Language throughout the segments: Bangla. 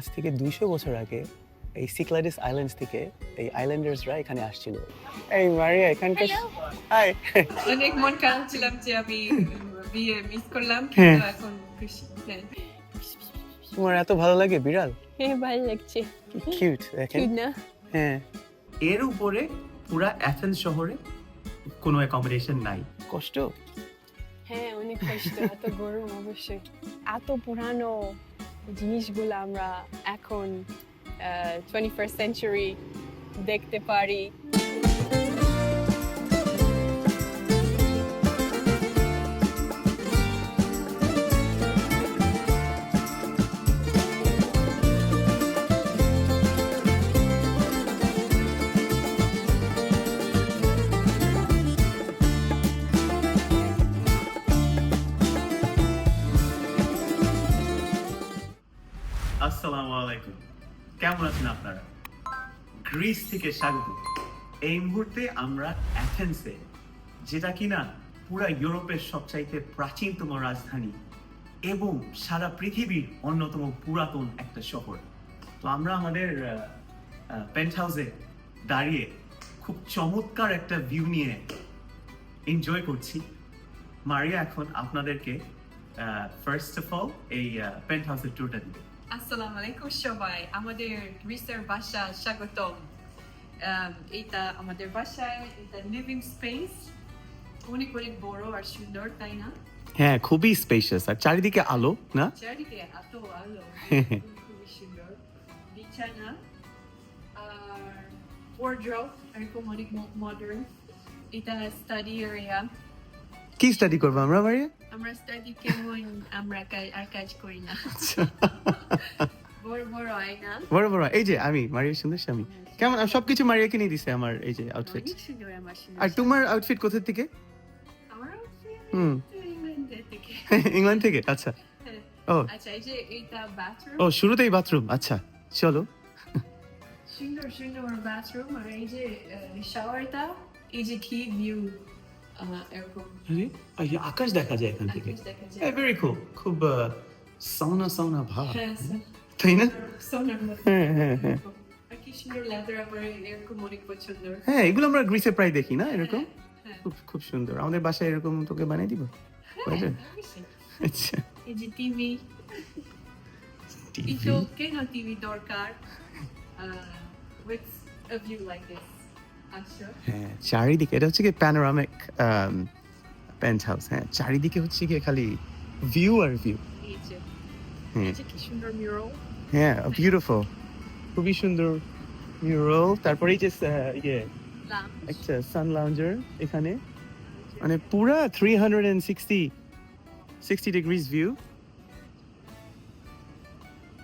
আজ থেকে দুইশো বছর আগে এই সিক্লারিস আইল্যান্ডস থেকে এই আইল্যান্ডার্সরা এখানে আসছিল। এই মারিয়া এখানকার হাই অনেক মন খারাপ ছিলাম যে আমি বিয়ে মিস করলাম হ্যাঁ। কিন্তু এখন খুশি। হ্যাঁ। তোমার এত ভালো লাগে বিড়াল? হ্যাঁ ভালো লাগছে। কিউট দেখেন। না? হ্যাঁ। এর উপরে পুরা অ্যাথেন্স শহরে কোনো অ্যাকোমোডেশন নাই। কষ্ট? হ্যাঁ অনেক কষ্ট এত গরম অবশ্যই। এত পুরানো। জিনিসগুলো আমরা এখন টোয়েন্টি ফার্স্ট সেঞ্চুরি দেখতে পারি। কেমন আছেন আপনারা? গ্রিস থেকে স্বাগত। এই মুহূর্তে আমরা অ্যাথেন্সে, যেটা কিনা পুরা ইউরোপের সবচাইতে প্রাচীনতম রাজধানী এবং সারা পৃথিবীর অন্যতম পুরাতন একটা শহর। তো আমরা আমাদের পেন্ট হাউসে দাঁড়িয়ে খুব চমৎকার একটা ভিউ নিয়ে এনজয় করছি। মারিয়া, এখন আপনাদেরকে ফার্স্ট অফ অল এই পেন্ট হাউসের ট্যুরটা দিবে। আসসালামু আলাইকুম সবাই আমাদের গ্রিসের বাসা স্বাগতম এটা আমাদের বাসায় এটা লিভিং স্পেস অনেক অনেক বড় আর সুন্দর তাই না হ্যাঁ খুবই স্পেশাস আর চারিদিকে আলো না? চারিদিকে এত আলো। খুবই সুন্দর। বিছানা আর ওয়ার্ড্রপ এরকম অনেক মডার্ন এটা স্টাডি এরিয়া কি স্টাডি করব আমরা মারিয়া? আমরা স্টাডি কেমন আমরা আর কাজ করি না বড় বড় আয়না বড় বড় এই যে আমি মারিয়া সুন্দর স্বামী কেমন সবকিছু নিয়ে দিছে আমার এই যে আউটফিট আর তোমার আউটফিট কোথা থেকে? হুম। থেকে। ইংল্যান্ড থেকে? আচ্ছা। ও। আচ্ছা এই যে এইটা বাথরুম ও শুরুতেই বাথরুম আচ্ছা চলো। সুন্দর সুন্দর বাথরুম আর এই যে শাওয়ারটা এই যে কি ভিউ এরকম। আকাশ দেখা যায় এখান থেকে। ভেরি কুল খুব সাউনা সাউনা ভাব। হ্যাঁ তাই না? হ্যাঁ হ্যাঁ হ্যাঁ। কি হ্যাঁ এগুলো আমরা গ্রিসে প্রায় দেখি না এরকম? হ্যাঁ খুব খুব সুন্দর। আমাদের বাসায় এরকম তোকে বানিয়ে দিব? হয়ে। আচ্ছা। এই যে টিভি। টিভি। কিন্তু কেন টিভি দরকার? With a view like this হ্যাঁ চারিদিকে এটা হচ্ছে কি প্যানোরামিক পেন্ট হাউস হ্যাঁ চারিদিকে হচ্ছে কি খালি ভিউ আর ভিউ হ্যাঁ। হ্যাঁ বিউটিফুল খুবই সুন্দর মিউরাল তারপরে যে ইয়ে একটা সান লাউঞ্জার এখানে। মানে পুরা three hundred and sixty sixty degrees view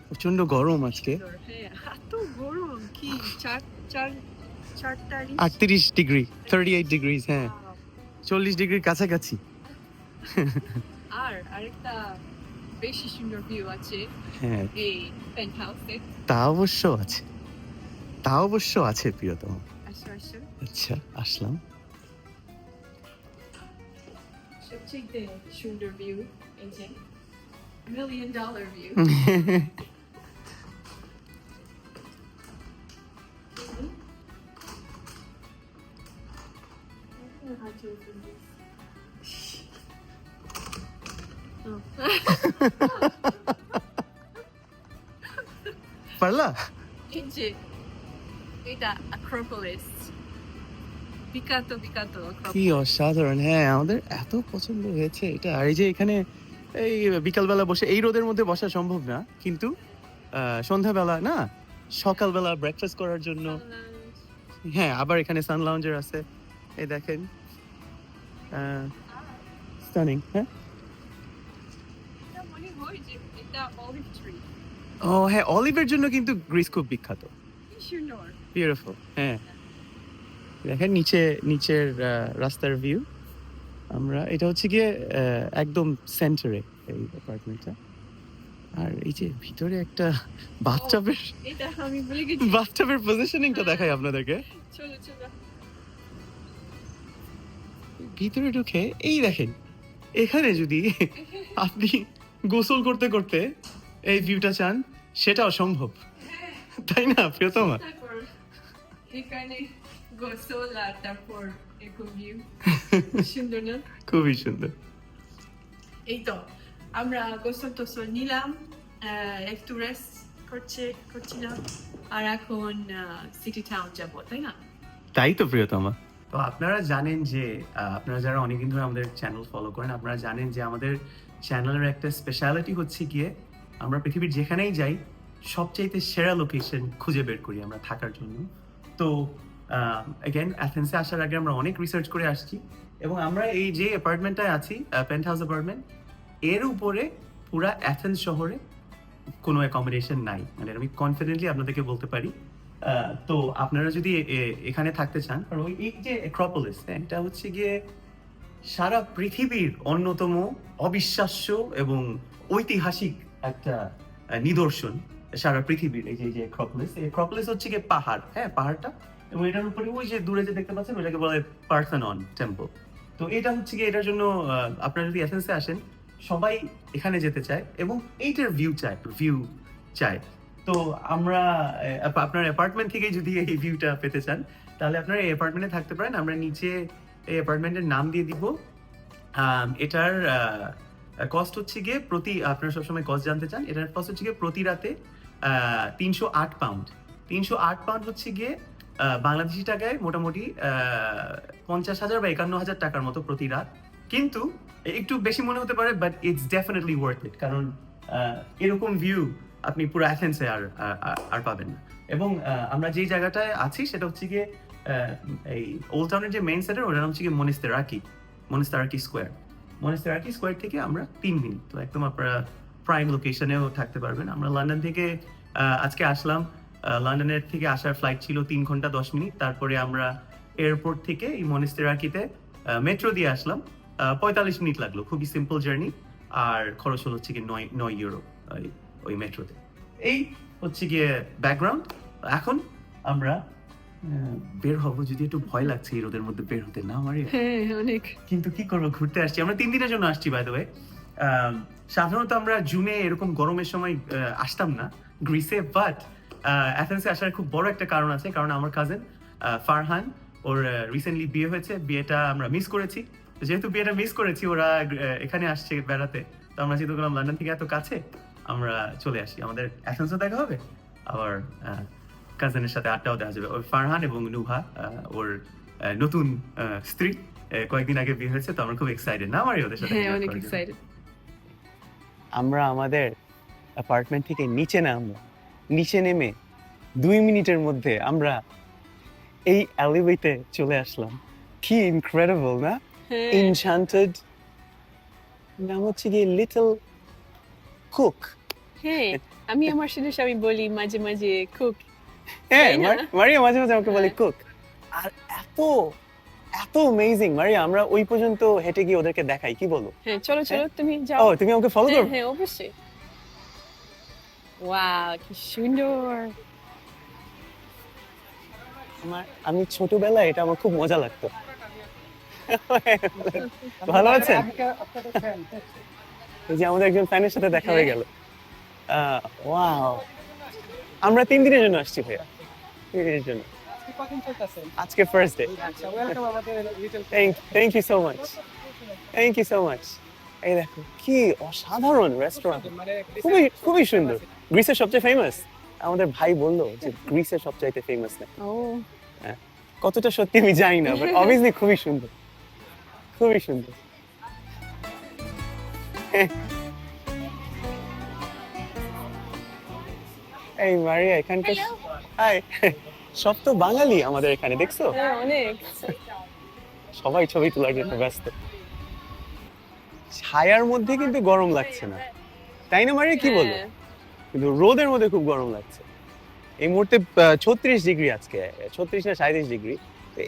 প্রচণ্ড গরম আজকে। হ্যাঁ এত গরম কি চার চার আটত্রিশ ডিগ্রি থার্টি এইট ডিগ্রিজ হ্যাঁ। চল্লিশ ডিগ্রির কাছাকাছি। আর আরেকটা বেশি সুন্দর ভিউ আছে হ্যাঁ। এই পেন্ট হাউসে তা অবশ্য আছে। তা অবশ্য আছে প্রিয়তম। আচ্ছা আসলাম। সবচেয়ে সুন্দর ভিউ এই যে মিলিয়ন ডলার ভিউ পারলা? এই এটা অ্যাক্রোপোলিস কি অসাধারণ হ্যাঁ আমাদের এত পছন্দ হয়েছে এটা। আর এই যে এখানে এই বিকালবেলা বসে এই রোদের মধ্যে বসা সম্ভব না কিন্তু সন্ধ্যাবেলা না সকালবেলা ব্রেকফাস্ট করার জন্য। হ্যাঁ আবার এখানে সান লাউঞ্জার আছে। এই দেখেন স্টানিং হ্যাঁ? ও হ্যাঁ অলিভের জন্য কিন্তু গ্রিস খুব বিখ্যাত। বিউটিফুল হ্যাঁ। দেখেন নিচে নিচের রাস্তার ভিউ আমরা এটা হচ্ছে গিয়ে একদম সেন্টারে এই অ্যাপার্টমেন্টটা আর এই যে ভিতরে একটা বাথটাবের এটা আমি ভুলে গেছি। বাথটাবের পজিশনিংটা দেখাই আপনাদেরকে। চলো চলো। ভিতরে ঢুকে এই দেখেন এখানে যদি আপনি গোসল করতে করতে এই ভিউটা চান সেটাও সম্ভব তাই না প্রিয়তমা? এখানে গোসল আর তারপর এরকম ভিউ সুন্দর না? খুবই সুন্দর। এই তো আমরা গোসল টোসল নিলাম আহ, একটু রেস্ট করছে করছিলাম আর এখন সিটি টাউন যাব তাই না? তাই তো প্রিয়তমা। তো আপনারা জানেন যে আপনারা যারা অনেকদিন ধরে আমাদের চ্যানেল ফলো করেন আপনারা জানেন যে আমাদের চ্যানেলের একটা স্পেশালিটি হচ্ছে গিয়ে আমরা পৃথিবীর যেখানেই যাই, সবচাইতে সেরা লোকেশন খুঁজে বের করি আমরা থাকার জন্য। তো অ্যাগেন অ্যাথেন্সে আসার আগে আমরা অনেক রিসার্চ করে আসছি এবং আমরা এই যে অ্যাপার্টমেন্টটায় আছি পেন্ট হাউস অ্যাপার্টমেন্ট এর উপরে পুরা অ্যাথেন্স শহরে কোনো অ্যাকোমোডেশন নাই। মানে আমি কনফিডেন্টলি আপনাদেরকে বলতে পারি। তো আপনারা যদি এখানে থাকতে চান, কারণ ওই এই যে অ্যাক্রোপোলিস এটা হচ্ছে গিয়ে সারা পৃথিবীর অন্যতম অবিশ্বাস্য এবং ঐতিহাসিক একটা নিদর্শন সারা পৃথিবীর, এই যে যে এই অ্যাক্রোপোলিস হচ্ছে গিয়ে পাহাড় হ্যাঁ পাহাড়টা। এবং এটার উপরে ওই যে দূরে যে দেখতে পাচ্ছেন ওটাকে বলে পার্থেনন টেম্পল তো এটা হচ্ছে কি এটার জন্য আপনারা যদি এথেন্সে আসেন, সবাই এখানে যেতে চায় এবং এইটার ভিউ চায় ভিউ চায়। তো আমরা আপনার অ্যাপার্টমেন্ট থেকে যদি এই ভিউটা পেতে চান, তাহলে আপনারা এই অ্যাপার্টমেন্টে থাকতে পারেন। আমরা নিচে এই অ্যাপার্টমেন্টের নাম দিয়ে দিব। এটার কস্ট হচ্ছে গিয়ে প্রতি, আপনারা সবসময় কস্ট জানতে চান, এটার কস্ট হচ্ছে গিয়ে প্রতি রাতে তিনশো আট পাউন্ড তিনশো আট পাউন্ড হচ্ছে গিয়ে বাংলাদেশি টাকায় মোটামুটি পঞ্চাশ হাজার বা একান্ন হাজার টাকার মতো প্রতি রাত। কিন্তু, একটু বেশি মনে হতে পারে but it's definitely worth it কারণ এরকম ভিউ আপনি পুরো অ্যাথেন্সে আর আর- পাবেন না। এবং আমরা যেই জায়গাটায় আছি, সেটা হচ্ছে গিয়ে এই ওল্ড টাউনের যে মেইন সেন্টার ওটার নাম হচ্ছে মনিস্তেরাকি মনিস্তেরাকি স্কোয়ার মনিস্তেরাকি স্কোয়ার থেকে আমরা তিন মিনিট তো একদম আপনারা প্রাইম লোকেশনেও থাকতে পারবেন। আমরা লন্ডন থেকে আজকে আসলাম। লন্ডনের থেকে আসার ফ্লাইট ছিল তিন ঘণ্টা দশ মিনিট তারপরে আমরা এয়ারপোর্ট থেকে এই মনিস্তেরাকিতে মেট্রো দিয়ে আসলাম। পঁয়তাল্লিশ মিনিট লাগল, খুবই সিম্পল জার্নি আর খরচ হলো হচ্ছে গিয়ে নয় নয় ইউরো ওই- মেট্রোতে এই হচ্ছে গিয়ে ব্যাকগ্রাউন্ড এখন আমরা বের হব যদি একটু ভয় লাগছে এই রোদের মধ্যে বের হতে না আমার হ্যাঁ অনেক। কিন্তু কি করব ঘুরতে আসছি। আমরা তিন দিনের জন্য আসছি বাই দ্য ওয়ে সাধারণত আমরা জুনে এরকম গরমের সময় আসতাম না গ্রিসে বাট অ্যাথেন্সে আসার খুব বড় একটা কারণ আছে কারণ আমার কাজিন ফারহান ওর রিসেন্টলি বিয়ে হয়েছে বিয়েটা আমরা মিস করেছি। যেহেতু বিয়েটা মিস করেছি ওরা এখানে আসছে বেড়াতে তো আমরা যেহেতু করলাম লন্ডন থেকে এত কাছে আমরা চলে আসি। আমাদের অ্যাথেন্সও দেখা হবে আবার কাজিনের সাথে আড্ডাও দেওয়া যাবে ওর ফারহান এবং নুহা ওর নতুন স্ত্রী কয়েকদিন আগে বিয়ে হয়েছে তো আমরা খুব এক্সাইটেড না আমার ওদের সাথে হ্যাঁ অনেক এক্সাইটেড আমরা আমাদের অ্যাপার্টমেন্ট থেকে নিচে নামবো। নিচে নেমে দুই মিনিটের মধ্যে আমরা এই অ্যালিওয়েতে চলে আসলাম। কি ইনক্রেডিবল না? হ্যাঁ। ইনশান্টেড নাম হচ্ছে গিয়ে লিটল কুক হ্যাঁ আমি আমার সাথে আমি বলি মাঝে মাঝে কুক হ্যাঁ মারিয়া মাঝে মাঝে আমাকে বলে হ্যাঁ। কুক আর এত এত অ্যামেজিং মারিয়া আমরা ওই পর্যন্ত হেঁটে গিয়ে ওদেরকে দেখাই কি বলো? হ্যাঁ চলো চলো তুমি ও তুমি আমাকে ফলো হ্যাঁ করো? হ্যাঁ অবশ্যই। ওয়াও কি সুন্দর। আমার আমি ছোটবেলায় এটা আমার খুব মজা লাগতো। ভালো আছেন? এই যে আমাদের একজন ফ্যানের সাথে দেখা হয়ে গেল। ওয়াও আমরা তিন দিনের জন্য আসছি ভাইয়া। তিন দিনের জন্য। আজকে first day thank you so much thank you so much এই দেখো কি অসাধারণ রেস্টুরেন্ট খুবই খুবই সুন্দর। গ্রিসের সবচেয়ে ফেমাস আমাদের ভাই বলল যে গ্রিসের সবচাইতে ফেমাস না। ও। কতটা সত্যি আমি জানি না বাট অবভিয়াসলি খুবই সুন্দর। খুবই সুন্দর। এই মারিয়া এখানকার হাই সব তো বাঙালি আমাদের এখানে দেখছ? হ্যাঁ অনেক। সবাই ছবি তোলার জন্য ব্যস্ত। ছায়ার মধ্যে কিন্তু গরম লাগছে না। তাই না মারিয়া কি বলো হ্যাঁ, কিন্তু রোদের মধ্যে খুব গরম লাগছে। এই মুহূর্তে ছত্রিশ ডিগ্রি আজকে ছত্রিশ না সাঁত্রিশ ডিগ্রি।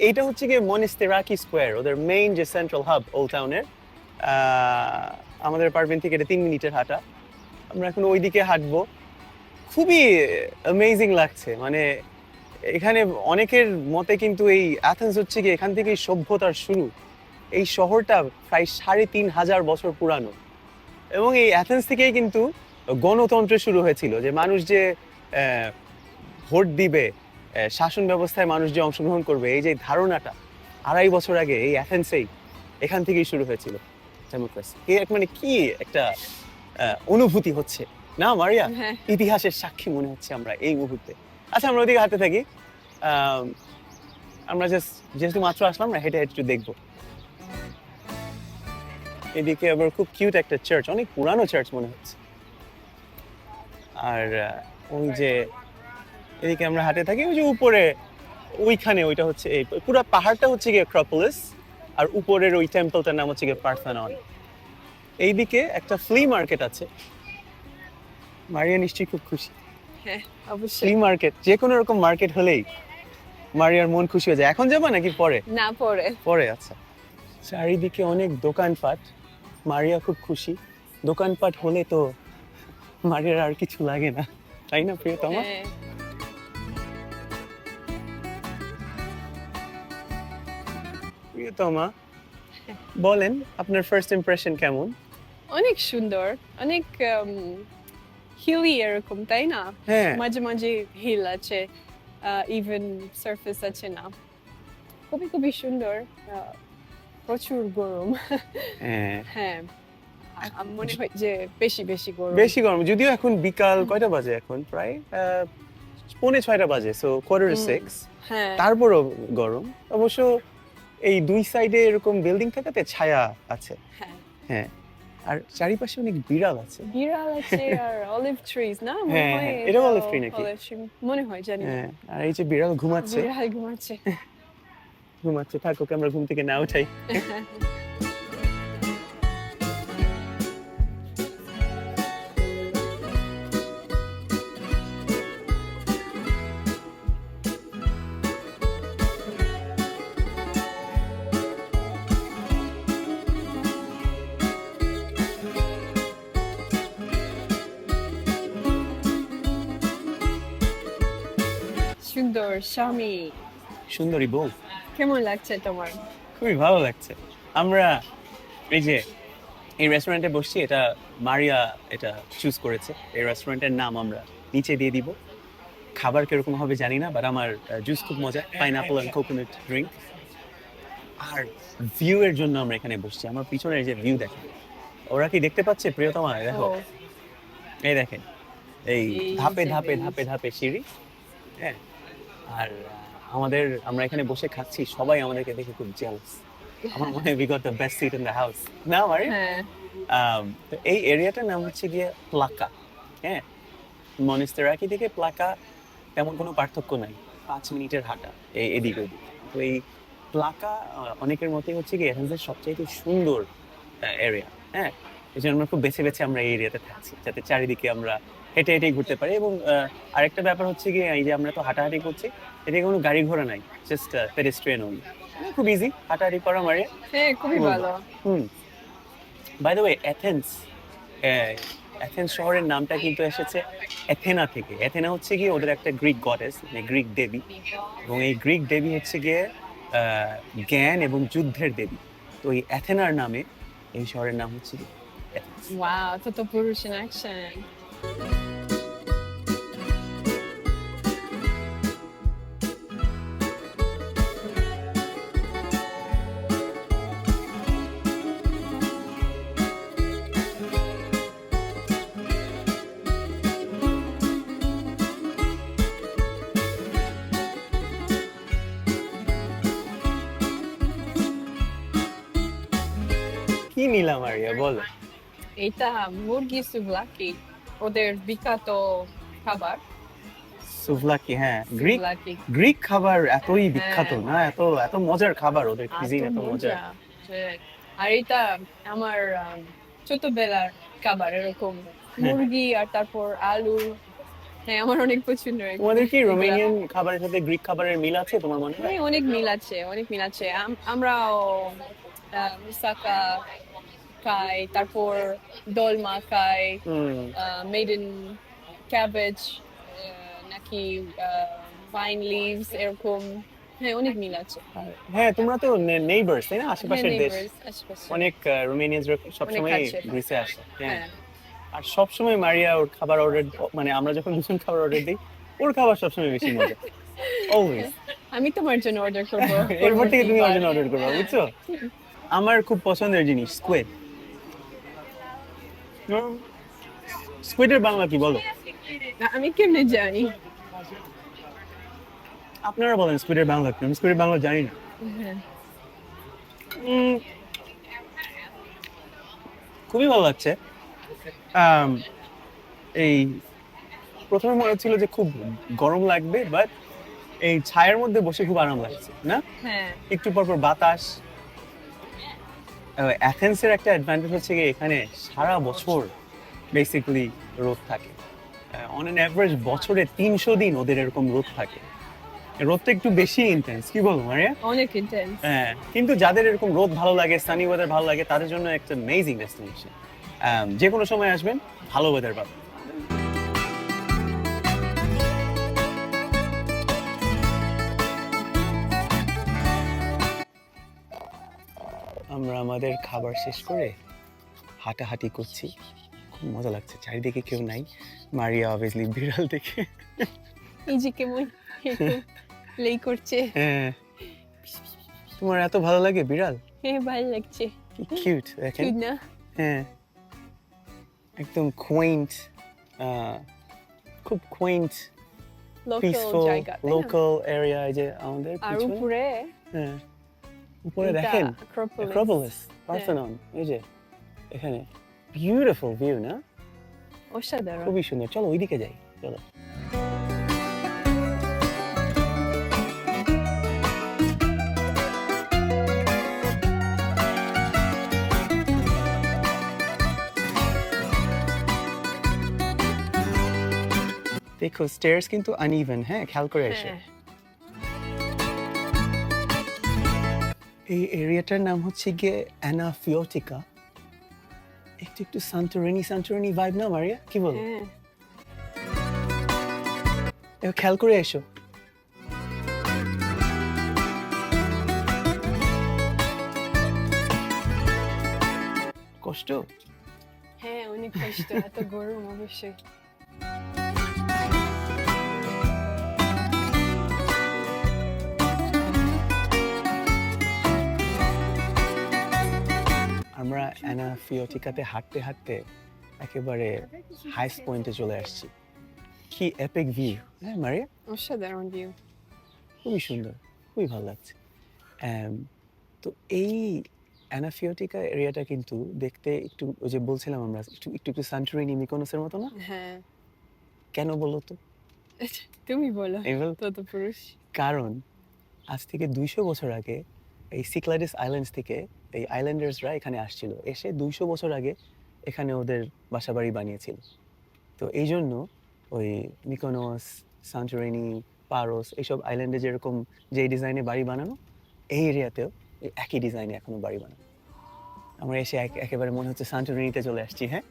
এইটা হচ্ছে গিয়ে মনিস্তেরাকি স্কোয়ার ওদের মেইন যে সেন্ট্রাল হাব ওল্ড টাউনের আমাদের অ্যাপার্টমেন্ট থেকে এটা তিন মিনিটের হাঁটা। আমরা এখন ওইদিকে হাঁটবো। খুবই অ্যামেজিং লাগছে। মানে এখানে অনেকের মতে কিন্তু এই অ্যাথেন্স হচ্ছে কি এখান থেকেই সভ্যতার শুরু। এই শহরটা প্রায় সাড়ে তিন হাজার বছর পুরানো। এবং এই অ্যাথেন্স থেকেই কিন্তু গণতন্ত্র শুরু হয়েছিল যে মানুষ যে ভোট দিবে শাসন ব্যবস্থায় মানুষ যে অংশগ্রহণ করবে, এই যে ধারণাটা আড়াই বছর আগে এই অ্যাথেন্সেই এখান থেকেই শুরু হয়েছিল। ডেমোক্রেসি মানে কি একটা অনুভূতি হচ্ছে? না মারিয়া হ্যাঁ। ইতিহাসের সাক্ষী মনে হচ্ছে আমরা এই মুহূর্তে। আচ্ছা আমরা ওদিকে হাঁটতে থাকি। আমরা জাস্ট যেহেতু মাত্র আসলাম না হেঁটে হেঁটে একটু দেখব। এদিকে আবার খুব কিউট একটা চার্চ অনেক পুরানো চার্চ মনে হচ্ছে। আর ওই যে এদিকে আমরা হাঁটে থাকি ওই যে উপরে ওইখানে ওইটা হচ্ছে এই পুরো পাহাড়টা হচ্ছে গিয়ে ক্রপোলিস আর উপরের ওই টেম্পলটার নাম হচ্ছে গিয়ে পার্থানন এইদিকে একটা ফ্লি মার্কেট আছে। মারিয়া নিশ্চয়ই খুব খুশি। হ্যাঁ অবশ্যই। ফ্লি মার্কেট যে কোনো রকম মার্কেট হলেই মারিয়ার মন খুশি হয়ে যায়। এখন যাবা নাকি পরে? না পরে। পরে আচ্ছা। চারিদিকে অনেক দোকানপাট মারিয়া খুব খুশি। দোকানপাট হলে তো মারিয়ার আর কিছু লাগে না। তাই না প্রিয়তমা? হ্যাঁ। প্রিয়তমা বলেন আপনার ফার্স্ট ইমপ্রেশন কেমন? অনেক সুন্দর অনেক হিলি এরকম তাই না? হ্যাঁ। মাঝে মাঝে হিল আছে ইভেন সারফেস আছে না। খুবই খুবই সুন্দর প্রচুর গরম। হ্যাঁ। হ্যাঁ। মনে হয় যে বেশি বেশি গরম। বেশি গরম। যদিও এখন বিকাল কয়টা বাজে এখন? প্রায় পৌনে ছয়টা বাজে সো কোয়ার্টার। সিক্স তারপরও গরম। অবশ্য এই দুই সাইডে এরকম বিল্ডিং থাকাতে ছায়া আছে। হ্যাঁ। হ্যাঁ। আর চারিপাশে অনেক বিড়াল আছে। বিড়াল আছে আর অলিভ ট্রিজ না? মনে হ্যাঁ, এটাও olive tree নাকি? মনে হয় জানি না। হ্যাঁ আর এই যে বিড়াল ঘুমাচ্ছে। বিড়াল ঘুমাচ্ছে। ঘুমাচ্ছে থাকো ওকে আমরা ঘুম থেকে না উঠাই। সুন্দর স্বামী সুন্দরী বউ। কেমন লাগছে তোমার? খুবই ভালো লাগছে। আমরা এই যে এই রেস্টুরেন্টে বসছি এটা মারিয়া এটা চুজ করেছে। এই রেস্টুরেন্টের নাম আমরা নিচে দিয়ে দিব। খাবার কীরকম হবে জানি না বাট আমার জুস খুব মজা পাইনাপল অ্যান্ড কোকোনাট ড্রিঙ্ক আর ভিউ এর জন্য আমরা এখানে বসছি। আমার পিছনের যে ভিউ দেখেন ওরা কি দেখতে পাচ্ছে? প্রিয়তমা দেখো। এই দেখেন এই ধাপে ধাপে ধাপে ধাপে সিঁড়ি। হ্যাঁ আর আমাদের আমরা এখানে বসে খাচ্ছি সবাই আমাদেরকে দেখে খুব জেলাস আমার মনে হয় we got the best seat in the house না মারি হ্যাঁ। তো এই এরিয়াটার নাম হচ্ছে গিয়ে প্লাকা হ্যাঁ? মনিস্তেরাকি থেকে প্লাকা তেমন কোনো পার্থক্য নাই। পাঁচ মিনিটের হাঁটা এই এদিক ওদিক। তো এই প্লাকা অনেকের মতে হচ্ছে কি এখানকার সবচাইতে সুন্দর এরিয়া হ্যাঁ? এই জন্য আমরা খুব বেছে বেছে আমরা এই এরিয়াতে থাকছি যাতে চারিদিকে আমরা হেঁটে হেঁটেই ঘুরতে পারি এবং আরেকটা ব্যাপার হচ্ছে কি এই যে আমরা তো হাঁটাহাঁটি করছি এদিকে কোনো গাড়ি ঘোড়া নাই জাস্ট পেডেস্ট্রিয়ান ওনলি খুব ইজি হাঁটাহাঁটি করা মারে হ্যাঁ খুবই ভালো। হুম। By the way Athens Athens শহরের নামটা কিন্তু এসেছে অ্যাথেনা থেকে। অ্যাথেনা হচ্ছে গিয়ে ওদের একটা গ্রিক গডেস মানে গ্রিক দেবী। এবং এই গ্রিক দেবী হচ্ছে গিয়ে জ্ঞান এবং যুদ্ধের দেবী। তো এই অ্যাথেনার নামে এই শহরের নাম হচ্ছে তত পুরুষ ইন অ্যাকশন কি নিলাম আরিয়া বলো এটা মুরগি সুভলাকি ওদের বিখ্যাত খাবার। সুভলাকি হ্যাঁ। গ্রিক গ্রিক খাবার এতই বিখ্যাত হ্যাঁ। না? এত এত মজার খাবার ওদের কুইজিন এত এত মজা। মজা আর এটা আমার ছোটবেলার খাবার এরকম মুরগি আর তারপর আলু। হ্যাঁ আমার অনেক পছন্দ। তোমাদের কি। রোমানিয়ান খাবারের সাথে গ্রিক খাবারের মিল আছে তোমার মনে হয়? হ্যাঁ, অনেক মিল আছে অনেক মিল আছে। আম- আমরাও মুসাকা খাই তারপর দোলমা খাই মেডেন ক্যাবেজ নাকি ভাইন লিভস এরকম। হ্যাঁ অনেক মিল আছে। হ্যাঁ তোমরা তো নেইবার্স তাই না? আশেপাশের দেশ। অনেক রোমানিয়ানস সবসময়। গ্রিসে আসে। হ্যাঁ। হ্যাঁ। আর সবসময় মারিয়া ওর খাবার অর্ডার মানে আমরা যখন দুজন খাবার অর্ডার দিই ওর খাবার সবসময় বেশি মজা। অলওয়েজ আমি তোমার জন্য অর্ডার করব। এরপর থেকে তুমি জন্য অর্ডার করবে বুঝছ? আমার খুব পছন্দের জিনিস স্কুয়েড স্কুয়েডের বাংলা কি বলো? আমি কেমনে জানি? আপনারা বলেন স্কুয়েডের বাংলা কি? আমি স্কুয়েডের বাংলা জানি না। হ্যাঁ। খুবই ভালো লাগছে। এই প্রথমে মনে হচ্ছিল যে খুব গরম লাগবে বাট এই ছায়ের মধ্যে বসে খুব আরাম লাগছে না? হ্যাঁ। একটু পর পর বাতাস অ্যাথেন্সের একটা অ্যাডভান্টেজ হচ্ছে কি এখানে সারা বছর বেসিক্যালি রোদ থাকে। অন অ্যান অ্যাভারেজ বছরে তিনশো দিন ওদের এরকম রোদ থাকে। রোদটা একটু বেশি ইন্টেন্স কি বলব মারিয়া? অনেক ইন্টেন্স হ্যাঁ কিন্তু যাদের এরকম রোদ ভালো লাগে সানি ওয়েদার ভালো লাগে তাদের জন্য একটা মেজিং ডেস্টিনেশন যে কোনো সময় আসবেন ভালো ওয়েদার পাবেন। আমরা আমাদের খাবার শেষ করে হাঁটাহাঁটি করছি। খুব মজা লাগছে চারিদিকে কেউ নাই। মারিয়া অবভিয়াসলি বিড়াল দেখে। যে কেমন? লেই করছে। হ্যাঁ। তোমার এত ভালো লাগে বিড়াল? হ্যাঁ ভালো লাগছে। কিউট দেখেন। ঠিক না? হ্যাঁ। একদম কোয়েন্ট খুব কোয়েন্ট পিসফুল জায়গা লোকাল এরিয়া যে আমাদের আর উপরে হ্যাঁ। উপরে দেখেন। অ্যাক্রোপোলিস পার্থেনন এই যে এখানে বিউটিফুল ভিউ না? অসাধারণ। খুবই সুন্দর। চলো ওইদিকে যাই চলো। দেখো স্টেয়ার্স কিন্তু আনইভেন হ্যাঁ? খেয়াল করে এসো। এই এরিয়াটার নাম হচ্ছে গিয়ে অ্যানাফিওটিকা। একটু একটু সান্টোরিনি সান্টোরিনি ভাইব না মারিয়া? কি বলো? হ্যাঁ। খেয়াল করে এসো। কষ্ট? হ্যাঁ অনেক কষ্ট এত গরম অবশ্যই। আমরা অ্যানাফিওটিকাতে হাঁটতে হাঁটতে একেবারে হাইস্ট পয়েন্টে চলে আসছি। কি এপিক ভিউ হ্যাঁ মারিয়া? অসাধারণ ভিউ খুবই সুন্দর খুবই ভালো লাগছে। Um, তো এই অ্যানাফিওটিকা এরিয়াটা কিন্তু দেখতে একটু ওই যে বলছিলাম আমরা একটু একটু একটু সান্টুরিনি মিকোনোসের মতো না? হ্যাঁ। কেন বলো তো? তুমি বল তত পুরুষ। কারণ আজ থেকে দুইশো বছর আগে এই সিক্লাডিস আইল্যান্ডস থেকে এই আইল্যান্ডার্সরা এখানে আসছিল। এসে দুইশো বছর আগে এখানে ওদের বাসাবাড়ি বানিয়েছিল। তো এই জন্য ওই মিকোনস সান্টোরিনি পারস এইসব আইল্যান্ডে যেরকম যে ডিজাইনে বাড়ি বানানো, এই এরিয়াতেও একই ডিজাইনে এখনও বাড়ি বানানো। আমরা এসে এক- একেবারে মনে হচ্ছে সান্টোরিনিতে চলে আসছি হ্যাঁ।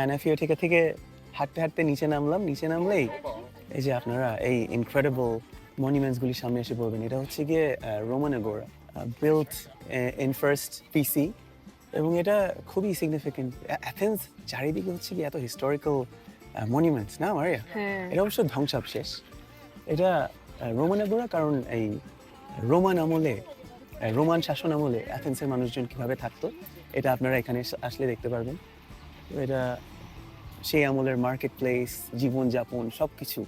অ্যানাফিওটিকা থেকে হাঁটতে হাঁটতে নিচে নামলাম নিচে নামলেই এই যে আপনারা এই ইনক্রেডিবল মনিউমেন্টসগুলির সামনে এসে পড়বেন। এটা হচ্ছে গিয়ে রোমান গোরা বিল্ট ইন ফার্স্ট পিসি এবং এটা খুবই সিগনিফিকেন্ট অ্যাথেন্স চারিদিকে হচ্ছে কি এত হিস্টোরিক্যাল মনিউমেন্টস না মারিয়া? হ্যাঁ। এটা অবশ্য ধ্বংসাবশেষ। এটা রোমান গোরা কারণ এই রোমান আমলে রোমান শাসন আমলে অ্যাথেন্সের মানুষজন কীভাবে থাকতো এটা আপনারা এখানে আসলে দেখতে পারবেন। তো এটা সেই আমলের মার্কেট প্লেস জীবনযাপন সব কিছু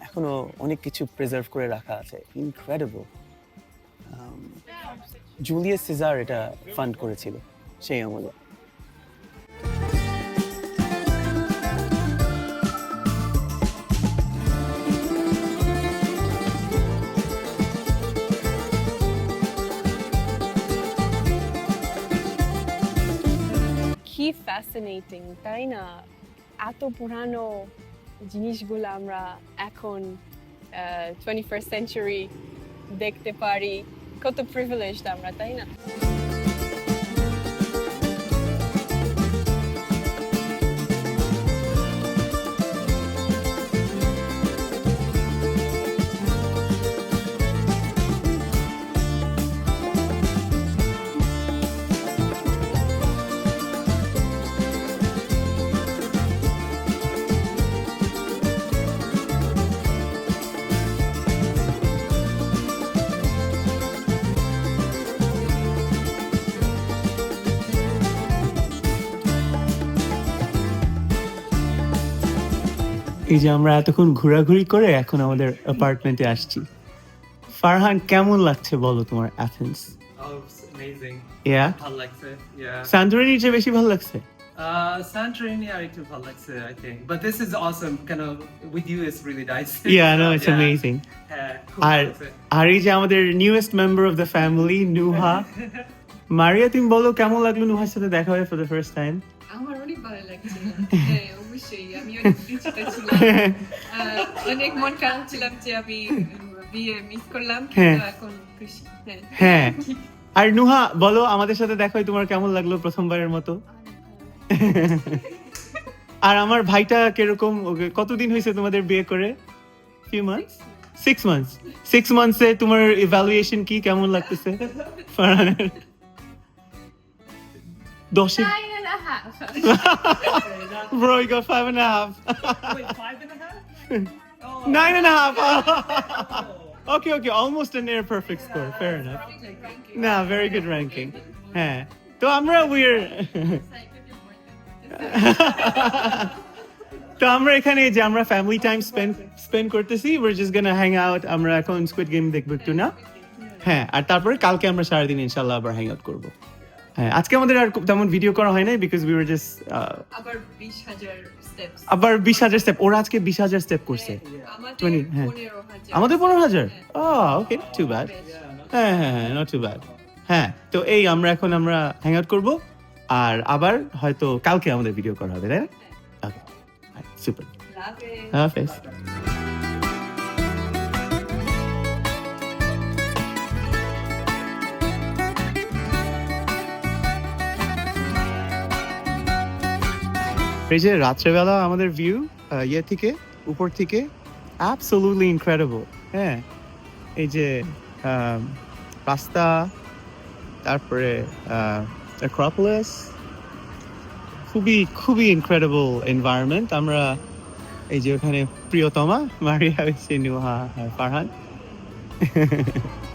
এখনও অনেক কিছু প্রিজার্ভ করে রাখা আছে। ইনক্রেডিবল জুলিয়াস সিজার এটা ফান্ড করেছিল সেই আমলে। ফ্যাসিনেটিং তাই না? এত পুরানো জিনিসগুলো আমরা এখন টোয়েন্টি ফার্স্ট সেঞ্চুরি দেখতে পারি। কত প্রিভিলেজড আমরা, তাই না? এই যে আমরা এতক্ষণ ঘোরাঘুরি করে এখন আমাদের অ্যাপার্টমেন্টে আসছি ফারহান কেমন লাগছে বলো তোমার অ্যাথেন্স. ইয়া ভালো লাগছে. চেয়ে বেশি ভালো লাগছে Uh, Santorini আর একটু ভালো I think. But this is awesome. Kind of with you is really nice. No it's Yeah. Amazing আর আর এই যে আমাদের newest member of the family Nuha Maria তুমি বলো কেমন লাগল নুহার সাথে দেখা হয় ফর দ্য ফার্স্ট টাইম আমার অনেক ভালো লাগছে হ্যাঁ অবশ্যই আমি অনেক ছিলাম। অনেক মন খারাপ ছিলাম যে আমি বিয়ে মিস করলাম হ্যাঁ। কিন্তু এখন খুশি। হ্যাঁ। হ্যাঁ। আর নুহা বলো আমাদের সাথে দেখা হয় তোমার কেমন লাগল প্রথমবারের মতো? আর আমার ভাইটা কীরকম কতদিন হয়েছে তোমাদের বিয়ে করে? Few months six months six মান্থসে তোমার ইভ্যালুয়েশন কি কেমন লাগতেছে? ফারহানের দশে Nine and a half. Bro, you got five and a half. Wait, five and a half? Oh. Nine and a half. okay, okay, almost a near perfect score. Fair enough. Nah, very good ranking. হ্যাঁ তো আমরা we're তো আমরা এখানে যে আমরা ফ্যামিলি টাইম স্পেন্ড স্পেন্ড করতেছি we're just gonna hang out আমরা এখন স্কুইড গেম দেখবো একটু না হ্যাঁ আর তারপরে কালকে আমরা সারাদিন ইনশাল্লাহ আবার হ্যাং আউট করবো হ্যাঁ আজকে আমাদের আর তেমন ভিডিও করা হয় নাই বিকজ উই ওয়ার জাস্ট আবার বিশ হাজার স্টেপস আবার বিশ হাজার স্টেপ ওরা আজকে বিশ হাজার স্টেপ করছে। আমাদের 20, হ্যাঁ। পনেরো হাজার। আমাদের পনেরো হাজার? হ্যাঁ। ওকে টু ব্যাড হ্যাঁ হ্যাঁ হ্যাঁ নট টু ব্যাড হ্যাঁ তো এই আমরা এখন আমরা হ্যাং আউট করব। আর আবার হয়তো কালকে আমাদের ভিডিও করা হবে তাই না? ওকে সুপার লাভ হাফেজ এই যে রাত্রেবেলা আমাদের ভিউ ইয়ে থেকে, উপর থেকে অ্যাবসোলুটলি ইনক্রেডিবল হ্যাঁ? এই যে রাস্তা, তারপরে অ্যাক্রোপোলিস খুবই খুবই ইনক্রেডিবল এনভায়রনমেন্ট আমরা এই যে ওখানে প্রিয়তমা, মারিয়া হচ্ছে নুহা ফারহান।